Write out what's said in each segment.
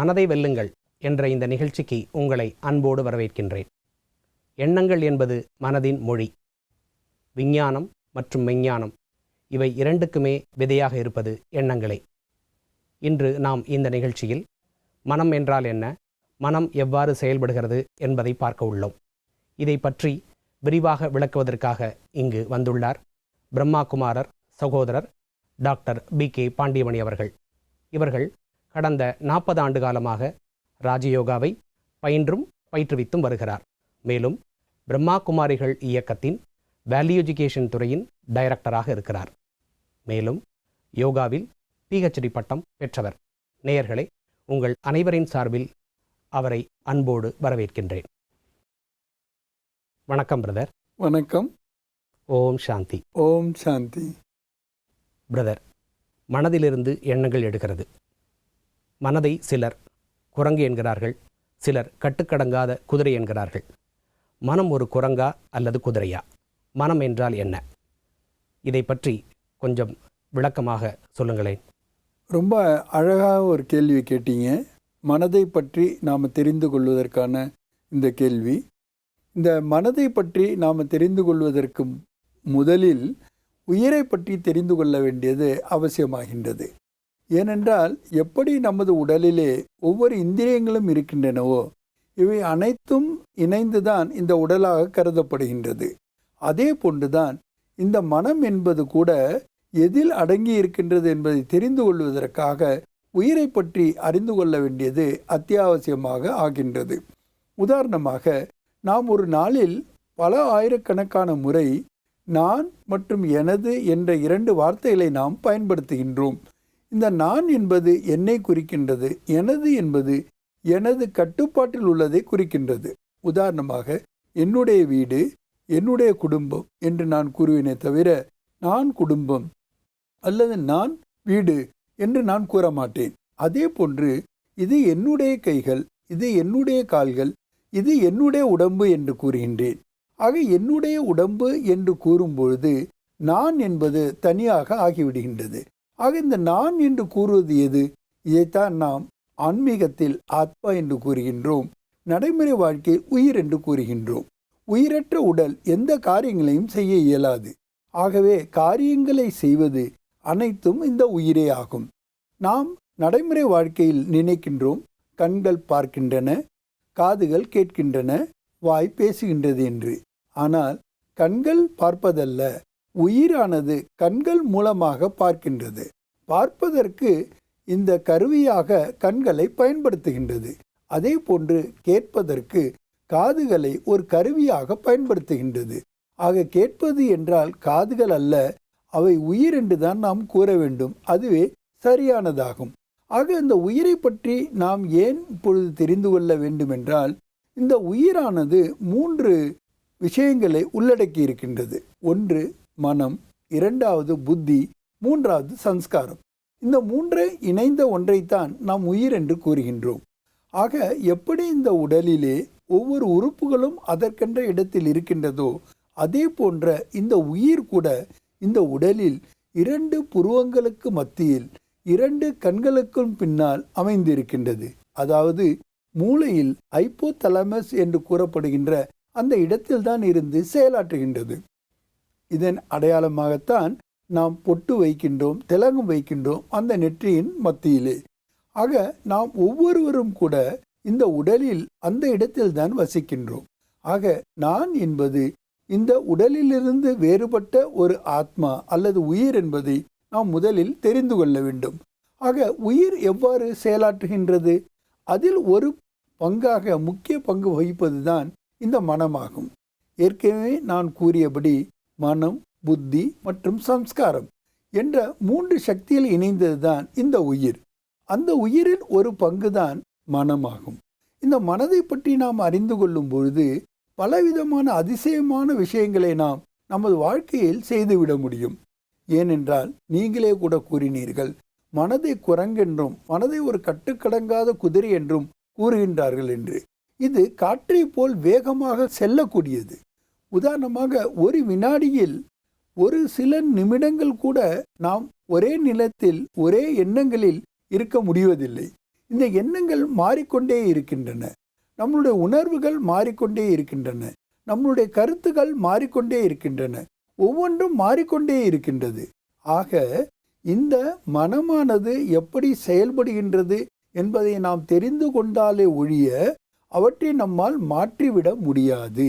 மனதை வெல்லுங்கள் என்ற இந்த நிகழ்ச்சிக்கு உங்களை அன்போடு வரவேற்கின்றேன். எண்ணங்கள் என்பது மனதின் மொழி விஞ்ஞானம் மற்றும் மெஞ்ஞானம். இவை இரண்டுக்குமே விதையாக இருப்பது எண்ணங்களே. இன்று நாம் இந்த நிகழ்ச்சியில் மனம் என்றால் என்ன மனம் எவ்வாறு செயல்படுகிறது என்பதை பார்க்க உள்ளோம். இதை பற்றி விரிவாக விளக்குவதற்காக இங்கு வந்துள்ளார் பிரம்மா குமாரர் சகோதரர் டாக்டர் பி கே பாண்டியமணி அவர்கள். இவர்கள் கடந்த நாற்பது ஆண்டு காலமாக ராஜயோகாவை பயின்றும் பயிற்றுவித்தும் வருகிறார். மேலும் பிரம்மா குமாரிகள் இயக்கத்தின் வேல்யூ எஜுகேஷன் துறையின் டைரக்டராக இருக்கிறார். மேலும் யோகாவில் பிஹெச்டி பட்டம் பெற்றவர். நேயர்களே உங்கள் அனைவரின் சார்பில் அவரை அன்போடு வரவேற்கின்றேன். வணக்கம் பிரதர் வணக்கம். ஓம் சாந்தி. ஓம் சாந்தி. பிரதர் மனதிலிருந்து எண்ணங்கள் எடுக்கிறது. மனதை சிலர் குரங்கு என்கிறார்கள் சிலர் கட்டுக்கடங்காத குதிரை என்கிறார்கள். மனம் ஒரு குரங்கா அல்லது குதிரையா? மனம் என்றால் என்ன? இதை பற்றி கொஞ்சம் விளக்கமாக சொல்லுங்களேன். ரொம்ப அழகாக ஒரு கேள்வி கேட்டீங்க. மனதை பற்றி நாம் தெரிந்து கொள்வதற்கான இந்த கேள்வி. இந்த மனதை பற்றி நாம் தெரிந்து கொள்வதற்கு முதலில் உயிரை பற்றி தெரிந்து கொள்ள வேண்டியது அவசியமாகின்றது. ஏனென்றால் எப்படி நமது உடலிலே ஒவ்வொரு இந்திரியங்களும் இருக்கின்றனவோ இவை அனைத்தும் இணைந்துதான் இந்த உடலாக கருதப்படுகின்றது. அதே போன்றுதான் இந்த மனம் என்பது கூட எதில் அடங்கி இருக்கின்றது என்பதை தெரிந்து கொள்வதற்காக உயிரை பற்றி அறிந்து கொள்ள வேண்டியது அத்தியாவசியமாக ஆகின்றது. உதாரணமாக நாம் ஒரு நாளில் பல ஆயிரக்கணக்கான முறை நான் மற்றும் எனது என்ற இரண்டு வார்த்தைகளை நாம் பயன்படுத்துகின்றோம். இந்த நான் என்பது என்னை குறிக்கின்றது எனது என்பது எனது கட்டுப்பாட்டில் உள்ளதை குறிக்கின்றது. உதாரணமாக என்னுடைய வீடு என்னுடைய குடும்பம் என்று நான் கூறுவேனே தவிர நான் குடும்பம் அல்லது நான் வீடு என்று நான் கூற மாட்டேன் அதே போன்று இது என்னுடைய கைகள் இது என்னுடைய கால்கள் இது என்னுடைய உடம்பு என்று கூறுகின்றேன். ஆக என்னுடைய உடம்பு என்று கூறும்பொழுது நான் என்பது தனியாக ஆகிவிடுகின்றது. ஆக இந்த நான் என்று கூறுவது எது? இதைத்தான் நாம் ஆன்மீகத்தில் ஆத்மா என்று கூறுகின்றோம். நடைமுறை வாழ்க்கை உயிர் என்று கூறுகின்றோம். உயிரற்ற உடல் எந்த காரியங்களையும் செய்ய இயலாது. ஆகவே காரியங்களை செய்வது அனைத்தும் இந்த உயிரே ஆகும். நாம் நடைமுறை வாழ்க்கையில் நினைக்கின்றோம். கண்கள் பார்க்கின்றன காதுகள் கேட்கின்றன வாய் பேசுகின்றது என்று. ஆனால் கண்கள் பார்ப்பதல்ல. உயிரானது கண்கள் மூலமாக பார்க்கின்றது. பார்ப்பதற்கு இந்த கருவியாக கண்களை பயன்படுத்துகின்றது. அதே போன்று கேட்பதற்கு காதுகளை ஒரு கருவியாக பயன்படுத்துகின்றது. ஆக கேட்பது என்றால் காதுகள் அல்ல அவை உயிர் என்றுதான் நாம் கூற வேண்டும். அதுவே சரியானதாகும். ஆக இந்த உயிரை பற்றி நாம் ஏன் இப்பொழுது தெரிந்து கொள்ள வேண்டுமென்றால் இந்த உயிரானது மூன்று விஷயங்களை உள்ளடக்கி இருக்கின்றது ஒன்று மனம் இரண்டாவது புத்தி மூன்றாவது சம்ஸ்காரம். இந்த மூன்று இணைந்த ஒன்றைத்தான் நாம் உயிர் என்று கூறுகின்றோம். ஆக எப்படி இந்த உடலிலே ஒவ்வொரு உறுப்புகளும் அதற்கென்ற இடத்தில் இருக்கின்றதோ அதே போன்ற இந்த உயிர் கூட இந்த உடலில் இரண்டு புருவங்களுக்கு மத்தியில் இரண்டு கண்களுக்கும் பின்னால் அமைந்திருக்கின்றது. அதாவது மூளையில் ஐப்போதலமஸ் என்று கூறப்படுகின்ற அந்த இடத்தில்தான் இருந்து செயலாற்றுகின்றது. இதன் அடையாளமாகத்தான் நாம் பொட்டு வைக்கின்றோம் திலகம் வைக்கின்றோம் அந்த நெற்றியின் மத்தியிலே. ஆக நாம் ஒவ்வொருவரும் கூட இந்த உடலில் அந்த இடத்தில்தான் வசிக்கின்றோம். ஆக நான் என்பது இந்த உடலிலிருந்து வேறுபட்ட ஒரு ஆத்மா அல்லது உயிர் என்பதை நாம் முதலில் தெரிந்து கொள்ள வேண்டும். ஆக உயிர் எவ்வாறு செயலாற்றுகின்றது? அதில் ஒரு பங்காக முக்கிய பங்கு வகிப்பதுதான் இந்த மனமாகும். ஏற்கனவே நான் கூறியபடி மனம் புத்தி மற்றும் சம்ஸ்காரம் என்ற மூன்று சக்தியில் இணைந்ததுதான் இந்த உயிர். அந்த உயிரின் ஒரு பங்குதான் மனமாகும். இந்த மனதை பற்றி நாம் அறிந்து கொள்ளும் பொழுது பலவிதமான அதிசயமான விஷயங்களை நாம் நமது வாழ்க்கையில் செய்துவிட முடியும். ஏனென்றால் நீங்களே கூட கூறினீர்கள் மனதை குரங்கென்றும் மனதை ஒரு கட்டுக்கடங்காத குதிரை என்றும் கூறுகின்றார்கள் என்று. இது காற்றை போல் வேகமாக செல்லக்கூடியது. உதாரணமாக ஒரு வினாடியில் ஒரு சில நிமிடங்கள் கூட நாம் ஒரே நிலத்தில் ஒரே எண்ணங்களில் இருக்க முடிவதில்லை. இந்த எண்ணங்கள் மாறிக்கொண்டே இருக்கின்றன. நம்மளுடைய உணர்வுகள் மாறிக்கொண்டே இருக்கின்றன. நம்மளுடைய கருத்துக்கள் மாறிக்கொண்டே இருக்கின்றன. ஒவ்வொன்றும் மாறிக்கொண்டே இருக்கின்றது. ஆக இந்த மனமானது எப்படி செயல்படுகின்றது என்பதை நாம் தெரிந்து கொண்டாலே ஒழிய அவற்றை நம்மால் மாற்றிவிட முடியாது.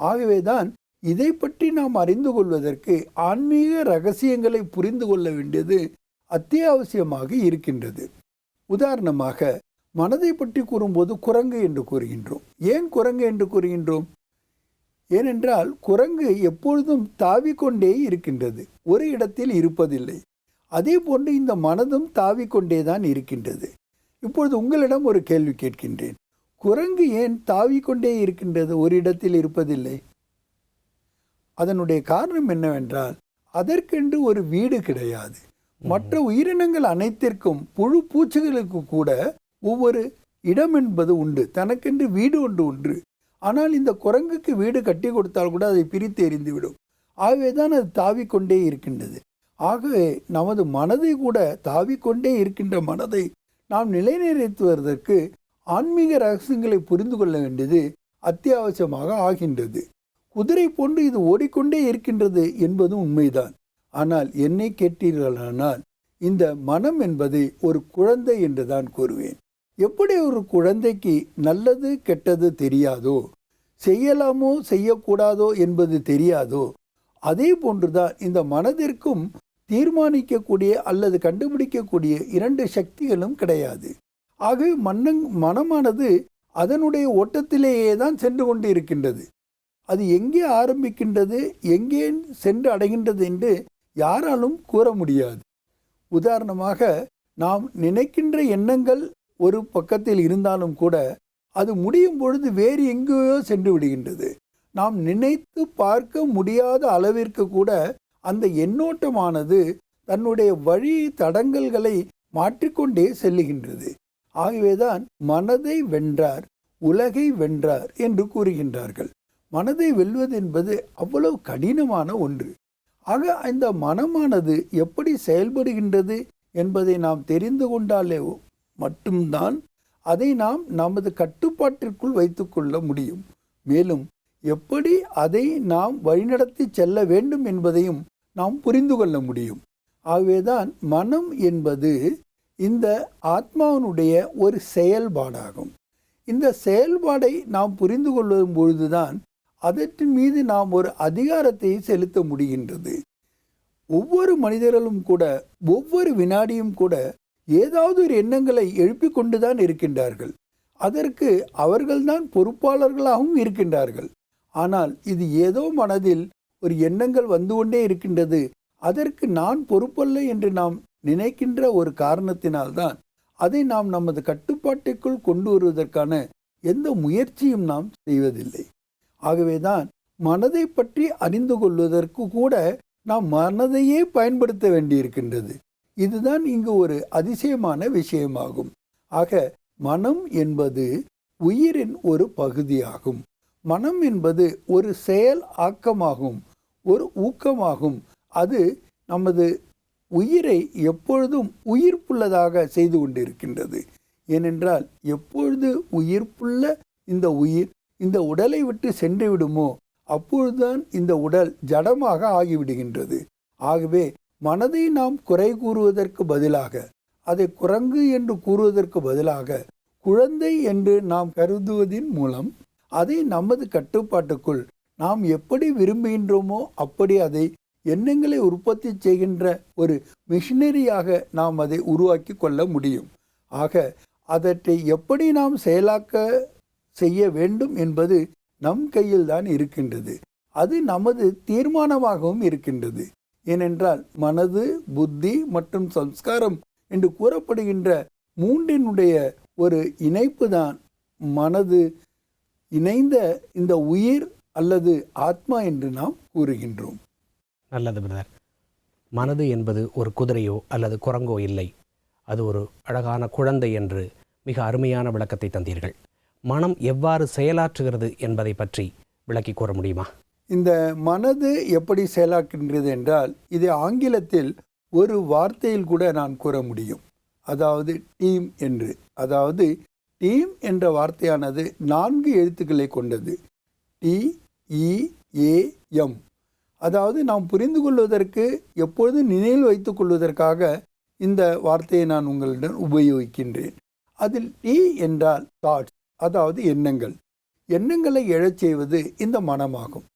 ஆகவேதான் இதை பற்றி நாம் அறிந்து கொள்வதற்கு ஆன்மீக ரகசியங்களை புரிந்து கொள்ள வேண்டியது அத்தியாவசியமாக இருக்கின்றது. உதாரணமாக மனதை பற்றி கூறும்போது குரங்கு என்று கூறுகின்றோம். ஏன் குரங்கு என்று கூறுகின்றோம்? ஏனென்றால் குரங்கு எப்பொழுதும் தாவிக்கொண்டே இருக்கின்றது. ஒரு இடத்தில் இருப்பதில்லை. அதே போன்று இந்த மனதும் தாவிக்கொண்டே தான் இருக்கின்றது. இப்பொழுது உங்களிடம் ஒரு கேள்வி கேட்கின்றேன். குரங்கு ஏன் தாவிக்கொண்டே இருக்கின்றது? ஒரு இடத்தில் இருப்பதில்லை. அதனுடைய காரணம் என்னவென்றால் அதற்கென்று ஒரு வீடு கிடையாது. மற்ற உயிரினங்கள் அனைத்திற்கும் புழு பூச்சிகளுக்கு கூட ஒவ்வொரு இடம் என்பது உண்டு. தனக்கென்று வீடு ஒன்று உண்டு. ஆனால் இந்த குரங்குக்கு வீடு கட்டி கொடுத்தால் கூட அதை பிரித்து எறிந்துவிடும். ஆகவே தான் அது தாவிக்கொண்டே இருக்கின்றது. ஆகவே நமது மனதை கூட தாவிக்கொண்டே இருக்கின்ற மனதை நாம் நிலைநிறுத்துவதற்கு ஆன்மீக ரகசியங்களை புரிந்து கொள்ள வேண்டியது அத்தியாவசியமாக ஆகின்றது. குதிரை போன்று இது ஓடிக்கொண்டே இருக்கின்றது என்பதும் உண்மைதான். ஆனால் என்னை கேட்டீர்களானால் இந்த மனம் என்பது ஒரு குழந்தை என்று தான் கூறுவேன். எப்படி ஒரு குழந்தைக்கு நல்லது கெட்டது தெரியாதோ செய்யலாமோ செய்யக்கூடாதோ என்பது தெரியாதோ அதே போன்றுதான் இந்த மனதிற்கும் தீர்மானிக்கக்கூடிய அல்லது கண்டுபிடிக்கக்கூடிய இரண்டு சக்திகளும் கிடையாது. ஆக மன்னங் மனமானது அதனுடைய ஓட்டத்திலேயே தான் சென்று கொண்டு இருக்கின்றது அது எங்கே ஆரம்பிக்கின்றது எங்கே சென்று அடைகின்றது என்று யாராலும் கூற முடியாது. உதாரணமாக நாம் நினைக்கின்ற எண்ணங்கள் ஒரு பக்கத்தில் இருந்தாலும் கூட அது முடியும் பொழுது வேறு எங்கேயோ சென்று விடுகின்றது. நாம் நினைத்து பார்க்க முடியாத அளவிற்கு கூட அந்த எண்ணோட்டமானது தன்னுடைய வழி தடங்கல்களை மாற்றிக்கொண்டே செல்லுகின்றது. ஆகவேதான் மனதை வென்றார் உலகை வென்றார் என்று கூறுகின்றார்கள். மனதை வெல்வது என்பது அவ்வளவு கடினமான ஒன்று. ஆக இந்த மனமானது எப்படி செயல்படுகின்றது என்பதை நாம் தெரிந்து கொண்டாலே மட்டும்தான் அதை நாம் நமது கட்டுப்பாட்டிற்குள் வைத்துக்கொள்ள முடியும். மேலும் எப்படி அதை நாம் வழிநடத்தி செல்ல வேண்டும் என்பதையும் நாம் புரிந்து கொள்ள முடியும். ஆகவேதான் மனம் என்பது இந்த ஆத்மாவினுடைய ஒரு செயல்பாடாகும். இந்த செயல்பாடை நாம் புரிந்து கொள்ளும் பொழுதுதான் அதற்றின் மீது நாம் ஒரு அதிகாரத்தை செலுத்த முடிகின்றது. ஒவ்வொரு மனிதர்களும் கூட ஒவ்வொரு வினாடியும் கூட ஏதாவது ஒரு எண்ணங்களை எழுப்பிக் கொண்டுதான் இருக்கின்றார்கள். அதற்கு அவர்கள்தான் பொறுப்பாளர்களாகவும் இருக்கின்றார்கள். ஆனால் இது ஏதோ மனதில் ஒரு எண்ணங்கள் வந்து கொண்டே இருக்கின்றது. அதற்கு நான் பொறுப்பல்ல என்று நாம் நினைக்கின்ற ஒரு காரணத்தினால்தான் அதை நாம் நமது கட்டுப்பாட்டுக்குள் கொண்டு வருவதற்கான எந்த முயற்சியும் நாம் செய்வதில்லை. ஆகவேதான் மனதை பற்றி அறிந்து கொள்வதற்கு கூட நாம் மனதையே பயன்படுத்த வேண்டியிருக்கின்றது. இதுதான் இங்கு ஒரு அதிசயமான விஷயமாகும். ஆக மனம் என்பது உயிரின் ஒரு பகுதியாகும். மனம் என்பது ஒரு செயல் ஆக்கமாகும் ஒரு ஊக்கமாகும். அது நமது உயிரை எப்பொழுதும் உயிர்ப்புள்ளதாக செய்து கொண்டிருக்கின்றது. ஏனென்றால் எப்பொழுது உயிர்ப்புள்ள இந்த உயிர் இந்த உடலை விட்டு சென்று விடுமோ அப்பொழுதுதான் இந்த உடல் ஜடமாக ஆகிவிடுகின்றது. ஆகவே மனதை நாம் குறை கூறுவதற்கு பதிலாக அதை குரங்கு என்று கூறுவதற்கு பதிலாக குழந்தை என்று நாம் கருதுவதின் மூலம் அதை நமது கட்டுப்பாட்டுக்குள் நாம் எப்படி விரும்புகின்றோமோ அப்படி அதை எண்ணங்களை உற்பத்தி செய்கின்ற ஒரு மிஷினரியாக நாம் அதை உருவாக்கி கொள்ள முடியும். ஆக அதற்றை எப்படி நாம் செயலாக்க செய்ய வேண்டும் என்பது நம் கையில் தான் இருக்கின்றது. அது நமது தீர்மானமாகவும் இருக்கின்றது. ஏனென்றால் மனது புத்தி மற்றும் சம்ஸ்காரம் என்று கூறப்படுகின்ற மூன்றினுடைய ஒரு இணைப்பு தான் மனது இணைந்த இந்த உயிர் அல்லது ஆத்மா என்று நாம் கூறுகின்றோம். நல்லது பிரதர் மனது என்பது ஒரு குதிரையோ அல்லது குரங்கோ இல்லை. அது ஒரு அழகான குழந்தை என்று மிக அருமையான விளக்கத்தை தந்தீர்கள். மனம் எவ்வாறு செயலாற்றுகிறது என்பதை பற்றி விளக்கி கூற முடியுமா? இந்த மனது எப்படி செயலாக்குகின்றது என்றால் இது ஆங்கிலத்தில் ஒரு வார்த்தையில் கூட நான் கூற முடியும். அதாவது டீம் என்று. அதாவது டீம் என்ற வார்த்தையானது நான்கு எழுத்துக்களை கொண்டது. T E A M. அதாவது நாம் புரிந்து கொள்வதற்கு எப்பொழுதும் நினைவில் வைத்துக் கொள்வதற்காக இந்த வார்த்தையை நான் உங்களிடம் உபயோகிக்கின்றேன். அதில் டி என்றால் தாட்ஸ் அதாவது எண்ணங்கள். எண்ணங்களை எழச் செய்வது இந்த மனமாகும்.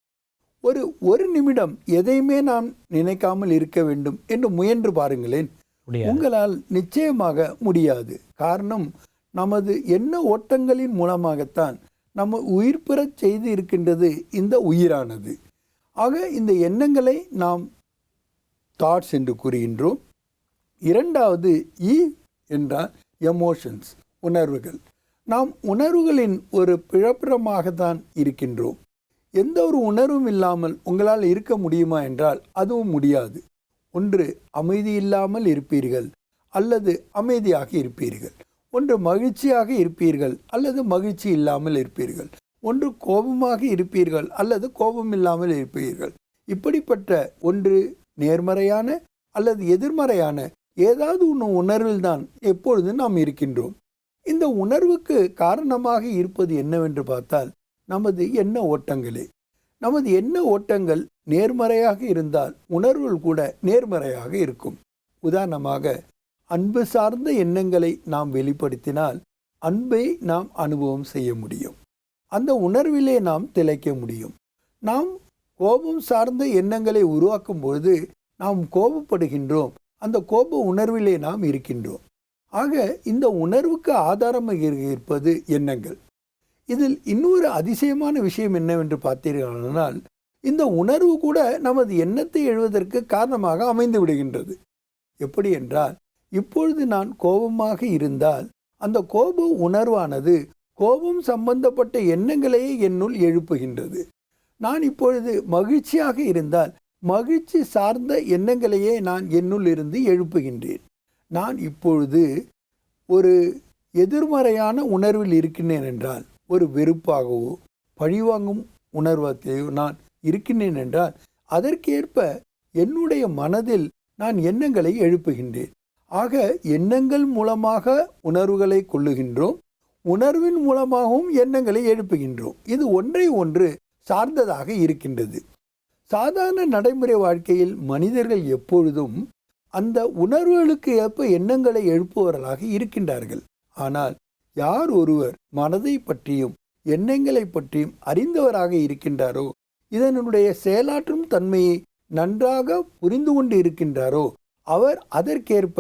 ஒரு ஒரு நிமிடம் எதையுமே நாம் நினைக்காமல் இருக்க வேண்டும் என்று முயன்று பாருங்களேன். உங்களால் நிச்சயமாக முடியாது. காரணம் நமது எண்ண ஓட்டங்களின் மூலமாகத்தான் நம்ம உயிர் பெறச் செய்து இருக்கின்றது இந்த உயிரானது. ஆக இந்த எண்ணங்களை நாம் தாட்ஸ் என்று கூறுகின்றோம். இரண்டாவது இ என்றால் எமோஷன்ஸ் உணர்வுகள். நாம் உணர்வுகளின் ஒரு பிழப்பிடமாக தான் இருக்கின்றோம். எந்த ஒரு உணர்வும் இல்லாமல் உங்களால் இருக்க முடியுமா என்றால் அதுவும் முடியாது. ஒன்று அமைதி இல்லாமல் இருப்பீர்கள் அல்லது அமைதியாக இருப்பீர்கள். ஒன்று மகிழ்ச்சியாக இருப்பீர்கள் அல்லது மகிழ்ச்சி இல்லாமல் இருப்பீர்கள். ஒன்று கோபமாக இருப்பீர்கள் அல்லது கோபம் இல்லாமல் இருப்பீர்கள். இப்படிப்பட்ட ஒன்று நேர்மறையான அல்லது எதிர்மறையான ஏதாவது ஒன்று உணர்வில் தான் எப்பொழுதும் நாம் இருக்கின்றோம். இந்த உணர்வுக்கு காரணமாக இருப்பது என்னவென்று பார்த்தால் நமது எண்ண ஓட்டங்களே. நமது எண்ண ஓட்டங்கள் நேர்மறையாக இருந்தால் உணர்வுகள் கூட நேர்மறையாக இருக்கும். உதாரணமாக அன்பு சார்ந்த எண்ணங்களை நாம் வெளிப்படுத்தினால் அன்பை நாம் அனுபவம் செய்ய முடியும். அந்த உணர்விலே நாம் திளைக்க முடியும். நாம் கோபம் சார்ந்த எண்ணங்களை உருவாக்கும் பொழுது நாம் கோபப்படுகின்றோம். அந்த கோப உணர்விலே நாம் இருக்கின்றோம். ஆக இந்த உணர்வுக்கு ஆதாரமாக இருப்பது எண்ணங்கள். இதில் இன்னொரு அதிசயமான விஷயம் என்னவென்று பார்த்தீர்களானால் இந்த உணர்வு கூட நமது எண்ணத்தை எழுவதற்கு காரணமாக அமைந்து விடுகின்றது. எப்படி என்றால் இப்பொழுது நான் கோபமாக இருந்தால் அந்த கோப உணர்வானது கோபம் சம்பந்தப்பட்ட எண்ணங்களையே என்னுள் எழுப்புகின்றது. நான் இப்பொழுது மகிழ்ச்சியாக இருந்தால் மகிழ்ச்சி சார்ந்த எண்ணங்களையே நான் என்னுள் இருந்து எழுப்புகின்றேன். நான் இப்பொழுது ஒரு எதிர்மறையான உணர்வில் இருக்கின்றேன் என்றால் ஒரு வெறுப்பாகவோ பழிவாங்கும் உணர்வத்தையோ நான் இருக்கின்றேன் என்றால் அதற்கேற்ப என்னுடைய மனதில் நான் எண்ணங்களை எழுப்புகின்றேன். ஆக எண்ணங்கள் மூலமாக உணர்வுகளை கொள்ளுகின்றோம். உணர்வின் மூலமாகவும் எண்ணங்களை எழுப்புகின்றோம். இது ஒன்றை ஒன்று சார்ந்ததாக இருக்கின்றது. சாதாரண நடைமுறை வாழ்க்கையில் மனிதர்கள் எப்பொழுதும் அந்த உணர்வுகளுக்கு ஏற்ப எண்ணங்களை எழுப்புவர்களாக இருக்கின்றார்கள். ஆனால் யார் ஒருவர் மனதை பற்றியும் எண்ணங்களை பற்றியும் அறிந்தவராக இருக்கின்றாரோ இதனுடைய செயலாற்றும் தன்மையை நன்றாக புரிந்து கொண்டு இருக்கின்றாரோ அவர் அதற்கேற்ப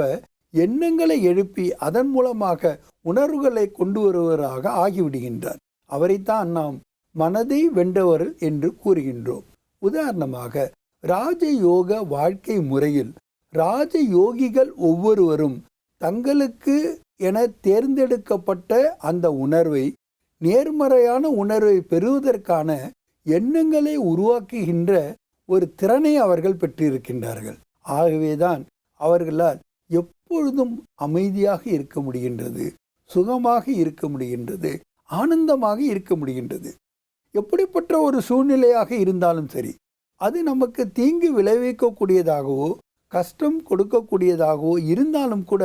எண்ணங்களை எழுப்பி அதன் மூலமாக உணர்வுகளை கொண்டு வருவராக ஆகிவிடுகின்றார். அவரைத்தான் நாம் மனதை வென்றவர் என்று கூறுகின்றோம். உதாரணமாக ராஜயோக வாழ்க்கை முறையில் ராஜயோகிகள் ஒவ்வொருவரும் தங்களுக்கு என தேர்ந்தெடுக்கப்பட்ட அந்த உணர்வை நேர்மறையான உணர்வை பெறுவதற்கான எண்ணங்களை உருவாக்குகின்ற ஒரு திறனை அவர்கள் பெற்றிருக்கின்றார்கள். ஆகவேதான் அவர்களால் எப்பொழுதும் அமைதியாக இருக்க முடிகின்றது. சுகமாக இருக்க முடிகின்றது ஆனந்தமாக இருக்க முடிகின்றது. எப்படிப்பட்ட ஒரு சூழ்நிலையாக இருந்தாலும் சரி அது நமக்கு தீங்கு விளைவிக்கக்கூடியதாகவோ கஷ்டம் கொடுக்கக்கூடியதாகவோ இருந்தாலும் கூட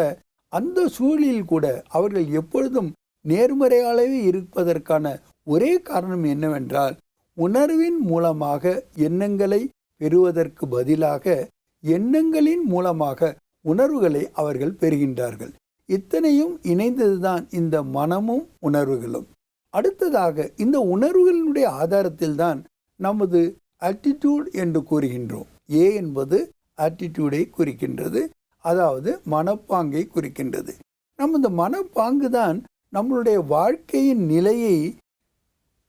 அந்த சூழலில் கூட அவர்கள் எப்பொழுதும் நேர்மறையாகவே இருப்பதற்கான ஒரே காரணம் என்னவென்றால் உணர்வின் மூலமாக எண்ணங்களை பெறுவதற்கு பதிலாக எண்ணங்களின் மூலமாக உணர்வுகளை அவர்கள் பெறுகின்றார்கள். இத்தனையும் இணைந்ததுதான் இந்த மனமும் உணர்வுகளும். அடுத்ததாக இந்த உணர்வுகளினுடைய ஆதாரத்தில்தான் நமது ஆட்டிடியூட் என்று கூறுகின்றோம். ஏ என்பது ஆட்டிடியூடை குறிக்கின்றது அதாவது மனப்பாங்கை குறிக்கின்றது. நமது மனப்பாங்கு தான் நம்மளுடைய வாழ்க்கையின் நிலையை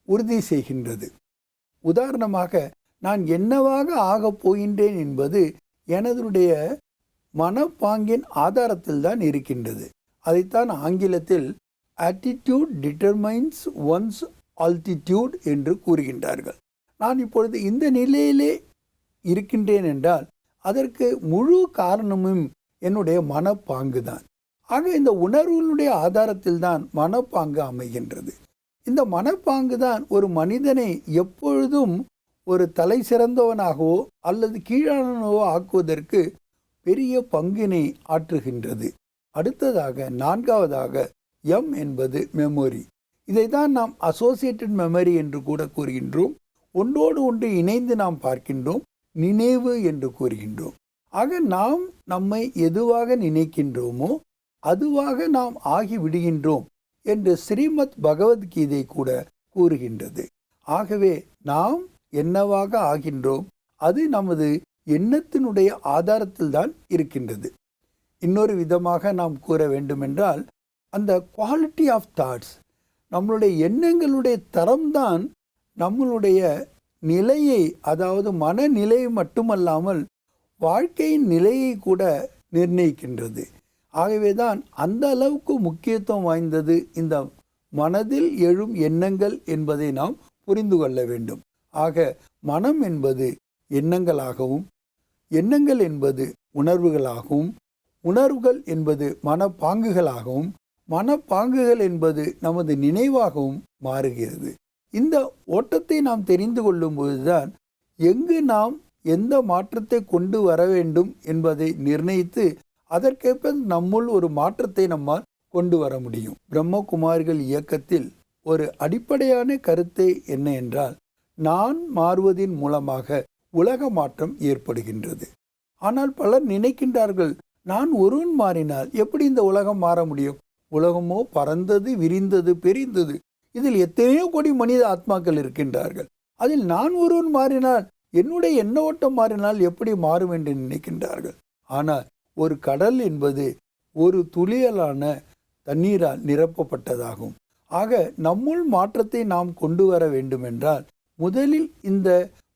உறுதி செய்கின்றது. உதாரணமாக நான் என்னவாக ஆகப் போகின்றேன் என்பது எனதுடைய மனப்பாங்கின் ஆதாரத்தில் தான் இருக்கின்றது. அதைத்தான் ஆங்கிலத்தில் ஆட்டிடியூட் டிட்டர்மைன்ஸ் ஒன்ஸ் ஆல்டிடியூட் என்று கூறுகின்றார்கள். நான் இப்பொழுது இந்த நிலையிலே இருக்கின்றேன் என்றால் அதற்கு முழு காரணமும் என்னுடைய மனப்பாங்கு தான் ஆக இந்த உணர்வுகளுடைய ஆதாரத்தில் தான் மனப்பாங்கு அமைகின்றது. இந்த மனப்பாங்கு தான் ஒரு மனிதனை எப்பொழுதும் ஒரு தலை சிறந்தவனாகவோ அல்லது கீழானவோ ஆக்குவதற்கு பெரிய பங்கினை ஆற்றுகின்றது. அடுத்ததாக நான்காவதாக எம் என்பது மெமோரி இதை தான் நாம் அசோசியேட்டட் மெமரி என்று கூட கூறுகின்றோம். ஒன்றோடு ஒன்று இணைந்து நாம் பார்க்கின்றோம். நினைவு என்று கூறுகின்றோம். ஆக நாம் நம்மை எதுவாக நினைக்கின்றோமோ அதுவாக நாம் ஆகி விடுகின்றோம் என்று ஸ்ரீமத் பகவத்கீதை கூட கூறுகின்றது. ஆகவே நாம் என்னவாக ஆகின்றோம்? அது நமது எண்ணத்தினுடைய ஆதாரத்தில் தான் இருக்கின்றது. இன்னொரு விதமாக நாம் கூற வேண்டுமென்றால் அந்த குவாலிட்டி ஆஃப் தாட்ஸ் நம்மளுடைய எண்ணங்களுடைய தரம்தான் நம்மளுடைய நிலையை அதாவது மனநிலை மட்டுமல்லாமல் வாழ்க்கையின் நிலையை கூட நிர்ணயிக்கின்றது. ஆகவே தான் அந்த அளவுக்கு முக்கியத்துவம் வாய்ந்தது இந்த மனதில் எழும் எண்ணங்கள் என்பதை நாம் புரிந்து கொள்ள வேண்டும். ஆக மனம் என்பது எண்ணங்களாகவும் எண்ணங்கள் என்பது உணர்வுகளாகவும் உணர்வுகள் என்பது மனப்பாங்குகளாகவும் மனப்பாங்குகள் என்பது நமது நினைவாகவும் மாறுகிறது. இந்த ஓட்டத்தை நாம் தெரிந்து கொள்ளும்போதுதான் எங்கு நாம் எந்த மாற்றத்தை கொண்டு வர வேண்டும் என்பதை நிர்ணயித்து அதற்கேற்ப நம்முள் ஒரு மாற்றத்தை நம்மால் கொண்டு வர முடியும். பிரம்மகுமாரிகள் இயக்கத்தில் ஒரு அடிப்படையான கருத்தை என்ன என்றால் நான் மாறுவதின் மூலமாக உலக மாற்றம் ஏற்படுகின்றது. ஆனால் பலர் நினைக்கின்றார்கள் நான் ஒருவன் மாறினால் எப்படி இந்த உலகம் மாற முடியும்? உலகமோ பறந்தது விரிந்தது பெரிந்தது. இதில் எத்தனையோ கோடி மனித ஆத்மாக்கள் இருக்கின்றார்கள். அதில் நான் ஒருவன் மாறினால் என்னுடைய எண்ண ஓட்டம் மாறினால் எப்படி மாறும் என்று நினைக்கின்றார்கள். ஆனால் ஒரு கடல் என்பது ஒரு துளியலான தண்ணீரால் நிரப்பப்பட்டதாகும். ஆக நம்முள் மாற்றத்தை நாம் கொண்டு வர வேண்டுமென்றால் முதலில் இந்த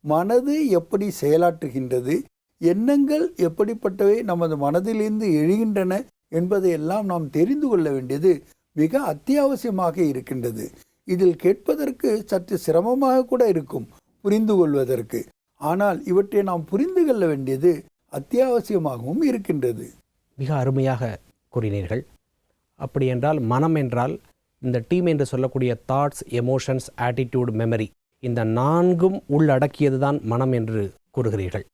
மனது எப்படி செயலாற்றுகின்றது எண்ணங்கள் எப்படிப்பட்டவை நமது மனதிலிருந்து எழுகின்றன என்பதையெல்லாம் நாம் தெரிந்து கொள்ள வேண்டியது மிக அத்தியாவசியமாக இருக்கின்றது. இதில் கேட்பதற்கு சற்று சிரமமாக கூட இருக்கும் புரிந்து கொள்வதற்கு. ஆனால் இவற்றை நாம் புரிந்து கொள்ள வேண்டியது அத்தியாவசியமாகவும் இருக்கின்றது. மிக அருமையாக கூறினீர்கள். அப்படி என்றால் மனம் என்றால் இந்த டீம் என்று சொல்லக்கூடிய தாட்ஸ் எமோஷன்ஸ் ஆட்டிடியூட் மெமரி இந்த நான்கும் உள்ளடக்கியது தான் மனம் என்று கூறுகிறீர்கள்.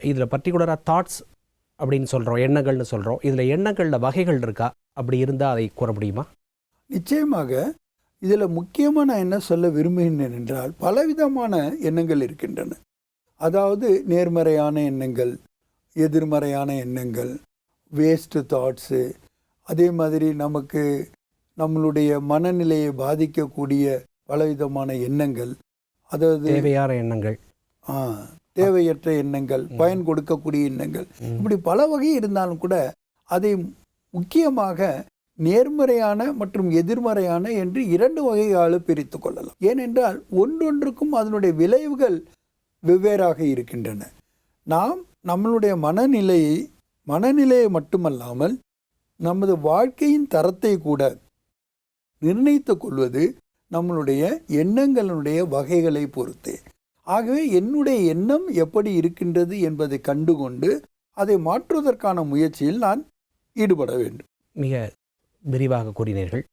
இதில் பர்டிகுலராக தாட்ஸ் அப்படின்னு சொல்கிறோம் எண்ணங்கள்னு சொல்கிறோம் இதில் எண்ணங்களில் வகைகள் இருக்கா? அப்படி இருந்தால் அதை கூற முடியுமா? நிச்சயமாக இதில் முக்கியமாக நான் என்ன சொல்ல விரும்புகின்றேன் என்றால் பலவிதமான எண்ணங்கள் இருக்கின்றன. அதாவது நேர்மறையான எண்ணங்கள் எதிர்மறையான எண்ணங்கள் வேஸ்ட்டு தாட்ஸு அதே மாதிரி நமக்கு நம்மளுடைய மனநிலையை பாதிக்கக்கூடிய பலவிதமான எண்ணங்கள் அதாவது தேவையான எண்ணங்கள். ஆ, தேவையற்ற எண்ணங்கள் பயன் கொடுக்கக்கூடிய எண்ணங்கள். இப்படி பல வகை இருந்தாலும் கூட அதை முக்கியமாக நேர்மறையான மற்றும் எதிர்மறையான என்று இரண்டு வகையாக பிரித்து கொள்ளலாம். ஏனென்றால் ஒன்றொன்றுக்கும் அதனுடைய விளைவுகள் வெவ்வேறாக இருக்கின்றன. நாம் நம்மளுடைய மனநிலையை மனநிலையை மட்டுமல்லாமல் நமது வாழ்க்கையின் தரத்தை கூட நிர்ணயித்துக் கொள்வது நம்மளுடைய எண்ணங்களுடைய வகைகளை பொறுத்தே. ஆகவே என்னுடைய எண்ணம் எப்படி இருக்கின்றது என்பதை கண்டுகொண்டு அதை மாற்றுவதற்கான முயற்சியில் நான் ஈடுபட வேண்டும். மிக விரிவாக கூறினீர்கள்.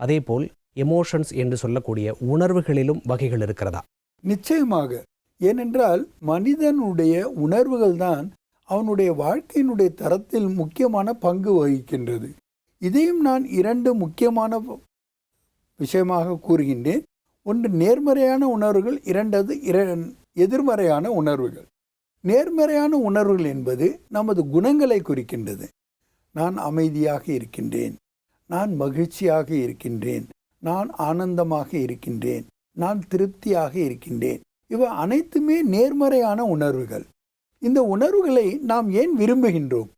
அதேபோல் எமோஷன்ஸ் என்று சொல்லக்கூடிய உணர்வுகளிலும் வகைகள் இருக்கிறதா? நிச்சயமாக. ஏனென்றால் மனிதனுடைய உணர்வுகள் தான் அவனுடைய வாழ்க்கையினுடைய தரத்தில் முக்கியமான பங்கு வகிக்கின்றது. இதையும் நான் இரண்டு முக்கியமான விஷயமாக கூறுகின்றேன். ஒன்று நேர்மறையான உணர்வுகள் இரண்டது இர எதிர்மறையான உணர்வுகள். நேர்மறையான உணர்வுகள் என்பது நமது குணங்களை குறிக்கின்றது. நான் அமைதியாக இருக்கின்றேன். நான் மகிழ்ச்சியாக இருக்கின்றேன். நான் ஆனந்தமாக இருக்கின்றேன். நான் திருப்தியாக இருக்கின்றேன். இவை அனைத்துமே நேர்மறையான உணர்வுகள். இந்த உணர்வுகளை நாம் ஏன் விரும்புகின்றோம்?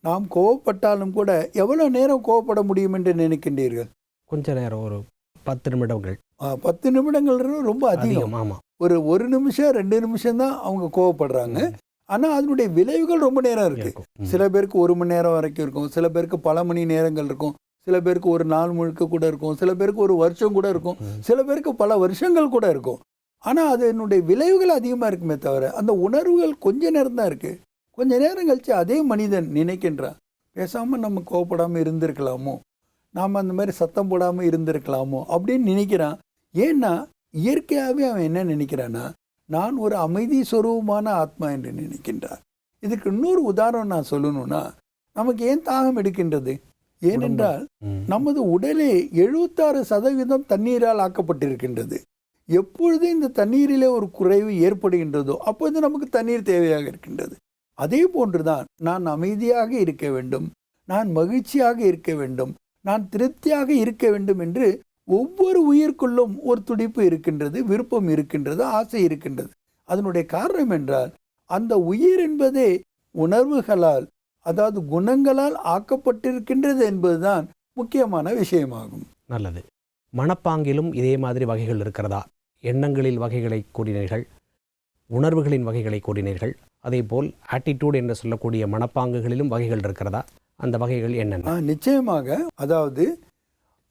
நாம் கோவப்பட்டாலும் கூட எவ்வளோ நேரம் கோவப்பட முடியும் என்று நினைக்கின்றீர்கள்? கொஞ்ச நேரம் ஒரு பத்து நிமிடங்கள். ஆ, பத்து நிமிடங்கள் ரொம்ப அதிகம். ஆமாம் ஒரு ஒரு நிமிஷம் ரெண்டு நிமிஷம் தான் அவங்க கோவப்படுறாங்க. ஆனா அதனுடைய விளைவுகள் ரொம்ப நேரம் இருக்கு. இருக்கும். ம். சில பேருக்கு ஒரு மணி நேரம் வரைக்கும் இருக்கும். சில பேருக்கு பல மணி நேரங்கள் இருக்கும். சில பேருக்கு ஒரு நாள் முழுக்க கூட இருக்கும். சில பேருக்கு ஒரு வருஷம் கூட இருக்கும். சில பேருக்கு பல வருஷங்கள் கூட இருக்கும். ஆனா அதனுடைய விளைவுகள் அதிகமா இருக்குமே தவிர அந்த உணர்வுகள் கொஞ்ச நேரம் தான் இருக்கு. கொஞ்ச நேரம் கழிச்சு அதே மனிதன் நினைக்கின்றான் பேசாம நம்ம கோவப்படாம இருந்திருக்கலாமோ? நாம் அந்த மாதிரி சத்தம் போடாம இருந்திருக்கலாமோ அப்படின்னு நினைக்கிறான். ஏன்னா இயற்கையாகவே அவன் என்ன நினைக்கிறான்னா நான் ஒரு அமைதி சொரூபமான ஆத்மா என்று நினைக்கின்றார். இதுக்கு இன்னொரு உதாரணம் நான் சொல்லணும்னா நமக்கு ஏன் தாகம் எடுக்கின்றது? ஏனென்றால். நமது உடலே எழுபத்தாறு சதவீதம் தண்ணீரால் ஆக்கப்பட்டிருக்கின்றது. எப்பொழுது இந்த தண்ணீரிலே ஒரு குறைவு ஏற்படுகின்றதோ அப்பொழுது நமக்கு தண்ணீர் தேவையாக இருக்கின்றது. அதே போன்றுதான் நான் அமைதியாக இருக்க வேண்டும். நான் மகிழ்ச்சியாக இருக்க வேண்டும். நான் திருப்தியாக இருக்க வேண்டும் என்று ஒவ்வொரு உயிர்க்குள்ளும் ஒரு துடிப்பு இருக்கின்றது விருப்பம் இருக்கின்றது ஆசை இருக்கின்றது. அதனுடைய காரணம் என்றால் அந்த உயிர் என்பதே உணர்வுகளால் அதாவது குணங்களால் ஆக்கப்பட்டிருக்கின்றது என்பதுதான் முக்கியமான விஷயமாகும். நல்லது. மனப்பாங்கிலும் இதே மாதிரி வகைகள் இருக்கிறதா? எண்ணங்களில் வகைகளை கூறினீர்கள் உணர்வுகளின் வகைகளை கூறினீர்கள் அதேபோல் ஆட்டிடியூட் என்று சொல்லக்கூடிய மனப்பாங்குகளிலும் வகைகள் இருக்கிறதா? அந்த வகைகள் என்னென்ன? நிச்சயமாக. அதாவது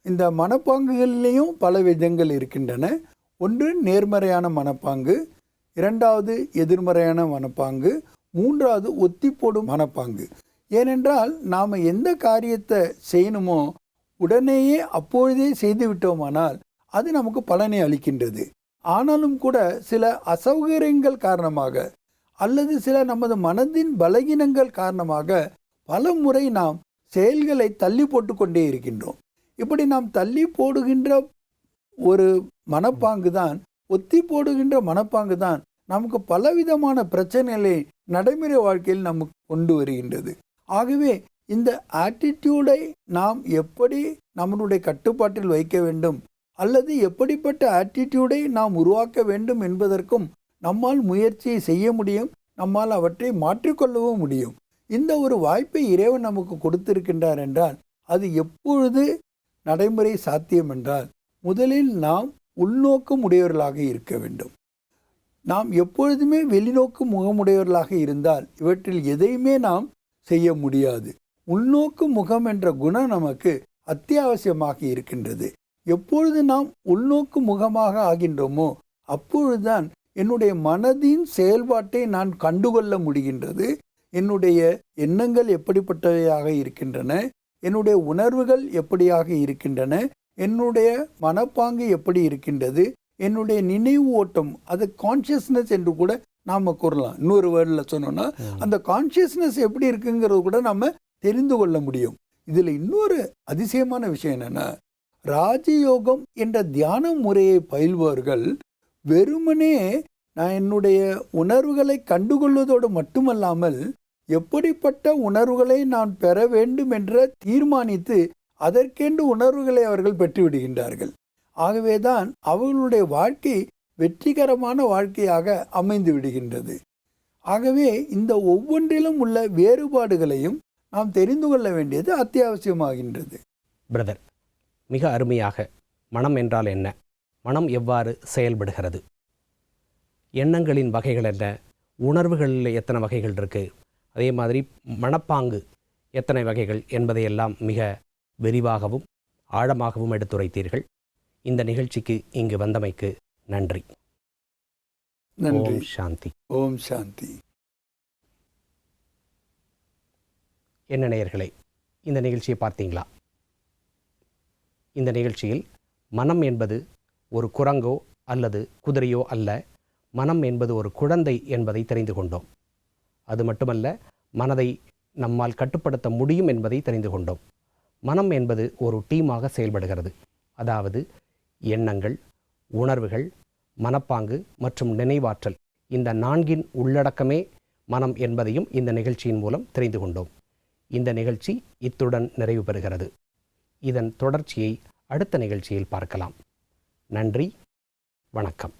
இந்த மனப்பாங்குகள்லேயும் பல விதங்கள் இருக்கின்றன. ஒன்று நேர்மறையான மனப்பாங்கு. இரண்டாவது எதிர்மறையான மனப்பாங்கு. மூன்றாவது ஒத்தி போடும் மனப்பாங்கு. ஏனென்றால் நாம் எந்த காரியத்தை செய்யணுமோ உடனேயே அப்பொழுதே செய்து விட்டோமானால் அது நமக்கு பலனை அளிக்கின்றது. ஆனாலும் கூட சில அசௌகரியங்கள் காரணமாக அல்லது சில நமது மனதின் பலகீனங்கள் காரணமாக பல முறை நாம் செயல்களை தள்ளி போட்டு கொண்டே இருக்கின்றோம். இப்படி நாம் தள்ளி போடுகின்ற ஒரு மனப்பாங்கு தான் ஒத்தி போடுகின்ற மனப்பாங்கு தான் நமக்கு பலவிதமான பிரச்சனைகளை நடைமுறை வாழ்க்கையில் நமக்கு கொண்டு வருகின்றது. ஆகவே இந்த ஆட்டிடியூடை நாம் எப்படி நம்மளுடைய கட்டுப்பாட்டில் வைக்க வேண்டும் அல்லது எப்படிப்பட்ட ஆட்டிடியூடை நாம் உருவாக்க வேண்டும் என்பதற்கும் நம்மால் முயற்சியை செய்ய முடியும் நம்மால் அவற்றை மாற்றிக்கொள்ளவும் முடியும். இந்த ஒரு வாய்ப்பை இறைவன் நமக்கு கொடுத்திருக்கின்றார் என்றால் அது எப்பொழுது நடைமுறை சாத்தியம் என்றால் முதலில் நாம் உள்நோக்கம் உடையவர்களாக இருக்க வேண்டும். நாம் எப்பொழுதுமே வெளிநோக்கு முகமுடையவர்களாக இருந்தால் இவற்றில் எதையுமே நாம் செய்ய முடியாது. உள்நோக்கு முகம் என்ற குணம் நமக்கு அத்தியாவசியமாக இருக்கின்றது. எப்பொழுது நாம் உள்நோக்கு முகமாக ஆகின்றோமோ அப்பொழுதுதான் என்னுடைய மனதின் செயல்பாட்டை நான் கண்டுகொள்ள முடிகின்றது. என்னுடைய எண்ணங்கள் எப்படிப்பட்டவையாக இருக்கின்றன? என்னுடைய உணர்வுகள் எப்படியாக இருக்கின்றன? என்னுடைய மனப்பாங்கு எப்படி இருக்கின்றது? என்னுடைய நினைவு ஓட்டம் அது கான்ஷியஸ்னஸ் என்று கூட நாம கூறலாம். இன்னொரு வேர்டில் சொன்னோம்னா அந்த கான்ஷியஸ்னஸ் எப்படி இருக்குங்கிறது கூட நம்ம தெரிந்து கொள்ள முடியும். இதுல இன்னொரு அதிசயமான விஷயம் என்னன்னா ராஜயோகம் என்ற தியான முறையை பயில்பவர்கள் வெறுமனே நான் என்னுடைய உணர்வுகளை கண்டுகொள்வதோடு மட்டுமல்லாமல் எப்படிப்பட்ட உணர்வுகளை நான் பெற வேண்டும் என்ற தீர்மானித்து அதற்கென்று உணர்வுகளை அவர்கள் பெற்றுவிடுகின்றார்கள். ஆகவேதான் அவர்களுடைய வாழ்க்கை வெற்றிகரமான வாழ்க்கையாக அமைந்து விடுகின்றது. ஆகவே இந்த ஒவ்வொன்றிலும் உள்ள வேறுபாடுகளையும் நாம் தெரிந்து கொள்ள வேண்டியது அத்தியாவசியமாகின்றது. பிரதர் மிக அருமையாக மனம் என்றால் என்ன? மனம் எவ்வாறு செயல்படுகிறது? எண்ணங்களின் வகைகள் என்ன? உணர்வுகளில் எத்தனை வகைகள் இருக்குது அதே மாதிரி மனப்பாங்கு எத்தனை வகைகள் என்பதையெல்லாம் மிக விரிவாகவும் ஆழமாகவும் எடுத்துரைத்தீர்கள். இந்த நிகழ்ச்சிக்கு இங்கு வந்தமைக்கு நன்றி. நன்றி. சாந்தி. ஓம் சாந்தி. என்ன நேயர்களே இந்த நிகழ்ச்சியை பார்த்தீங்களா? இந்த நிகழ்ச்சியில் மனம் என்பது ஒரு குரங்கோ அல்லது குதிரையோ அல்ல மனம் என்பது ஒரு குழந்தை என்பதை தெரிந்து கொண்டோம். அது மட்டுமல்ல மனதை நம்மால் கட்டுப்படுத்த முடியும் என்பதை தெரிந்து கொண்டோம். மனம் என்பது ஒரு டீமாக செயல்படுகிறது. அதாவது எண்ணங்கள் உணர்வுகள் மனப்பாங்கு மற்றும் நினைவாற்றல் இந்த நான்கின் உள்ளடக்கமே மனம் என்பதையும் இந்த நிகழ்ச்சியின் மூலம் தெரிந்து கொண்டோம். இந்த நிகழ்ச்சி இத்துடன் நிறைவு பெறுகிறது. இதன் தொடர்ச்சியை அடுத்த நிகழ்ச்சியில் பார்க்கலாம். நன்றி வணக்கம்.